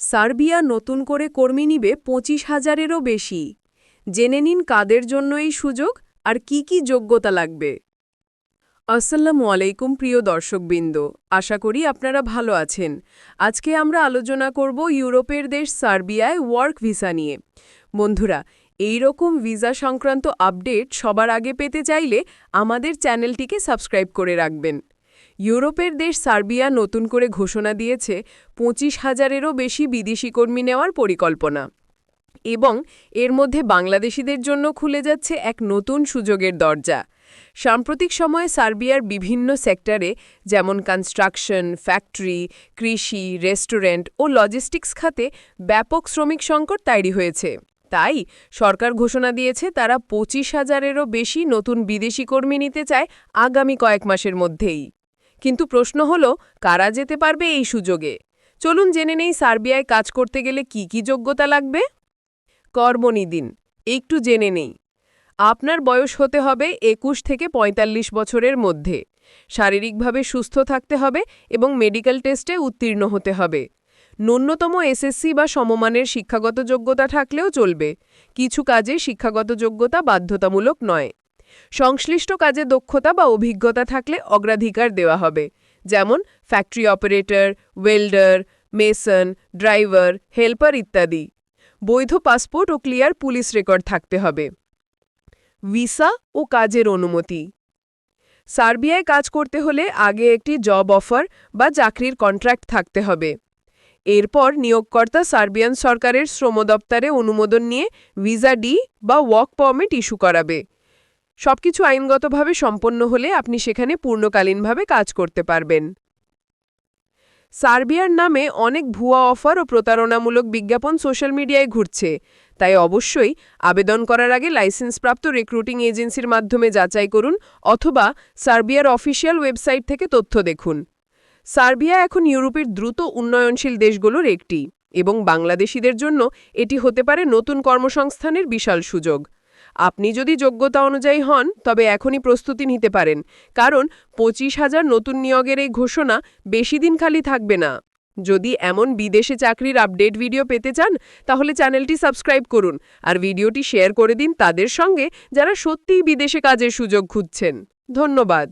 Serbia নতুন করে কর্মী নিবে পঁচিশ হাজারেরও বেশি। জেনে নিন কাদের জন্য এই সুযোগ আর কি কি যোগ্যতা লাগবে। আসসালামু আলাইকুম প্রিয় দর্শকবৃন্দ, আশা করি আপনারা ভালো আছেন। আজকে আমরা আলোচনা করব ইউরোপের দেশ সার্বিয়ায় ওয়ার্ক ভিসা নিয়ে। বন্ধুরা, এই রকম ভিসা সংক্রান্ত আপডেট সবার আগে পেতে চাইলে আমাদের চ্যানেলটিকে সাবস্ক্রাইব করে রাখবেন। ইউরোপের দেশ সার্বিয়া নতুন করে ঘোষণা দিয়েছে পঁচিশ হাজারেরও বেশি বিদেশি কর্মী নেওয়ার পরিকল্পনা। এবং এর মধ্যে বাংলাদেশিদের জন্য খুলে যাচ্ছে এক নতুন সুযোগের দরজা। সাম্প্রতিক সময়ে সার্বিয়ার বিভিন্ন সেক্টরে যেমন কনস্ট্রাকশন ফ্যাক্টরি কৃষি রেস্টুরেন্ট ও লজিস্টিক্স খাতে ব্যাপক শ্রমিক সংকট তৈরি হয়েছে। তাই সরকার ঘোষণা দিয়েছে তারা পঁচিশ হাজারেরও বেশি নতুন বিদেশি কর্মী নিতে চায় আগামী কয়েক মাসের মধ্যেই। কিন্তু প্রশ্ন হল, কারা যেতে পারবে এই সুযোগে? চলুন জেনে নেই সার্বিয়ায় কাজ করতে গেলে কি কি যোগ্যতা লাগবে? কর্মনিদিন, একটু জেনে নেই। আপনার বয়স হতে হবে একুশ থেকে ৪৫ বছরের মধ্যে। শারীরিকভাবে সুস্থ থাকতে হবে এবং মেডিকেল টেস্টে উত্তীর্ণ হতে হবে। ন্যূনতম এসএসসি বা সমমানের শিক্ষাগত যোগ্যতা থাকলেও চলবে। কিছু কাজে শিক্ষাগত যোগ্যতা বাধ্যতামূলক নয়। সংশ্লিষ্ট কাজে দক্ষতা বা অভিজ্ঞতা থাকলে অগ্রাধিকার দেওয়া হবে। যেমন factory operator welder mason driver helper ইত্যাদি। বৈধ পাসপোর্ট ও ক্লিয়ার পুলিশ রেকর্ড থাকতে হবে। ভিসা ও কাজের অনুমতি। সার্বিয়ায় কাজ করতে হলে আগে একটি জব অফার বা চাকরির কন্ট্রাক্ট থাকতে হবে। এরপর নিয়োগকর্তা সার্বিয়ান সরকারের শ্রম দপ্তরে অনুমোদন নিয়ে ভিসা ডি বা ওয়ার্ক পারমিট ইস্যু করাবে। সবকিছু আইনগতভাবে সম্পন্ন হলে আপনি সেখানে পূর্ণকালীনভাবে কাজ করতে পারবেন। সার্বিয়ার নামে অনেক ভুয়া অফার ও প্রতারণামূলক বিজ্ঞাপন সোশ্যাল মিডিয়ায় ঘুরছে। তাই অবশ্যই আবেদন করার আগে লাইসেন্সপ্রাপ্ত রিক্রুটিং এজেন্সির মাধ্যমে যাচাই করুন অথবা সার্বিয়ার অফিসিয়াল ওয়েবসাইট থেকে তথ্য দেখুন। সার্বিয়া এখন ইউরোপের দ্রুত উন্নয়নশীল দেশগুলোর একটি এবং বাংলাদেশিদের জন্য এটি হতে পারে নতুন কর্মসংস্থানের বিশাল সুযোগ। আপনি যদি যোগ্যতা অনুযায়ী হন, তবে এখনই প্রস্তুতি নিতে পারেন, কারণ পঁচিশ হাজার নতুন নিয়োগের এই ঘোষণা বেশি দিন খালি থাকবে না। যদি এমন বিদেশে চাকরির আপডেট ভিডিও পেতে চান, তাহলে চ্যানেলটি সাবস্ক্রাইব করুন আর ভিডিওটি শেয়ার করে দিন তাদের সঙ্গে যারা সত্যিই বিদেশে কাজের সুযোগ খুঁজছেন। ধন্যবাদ।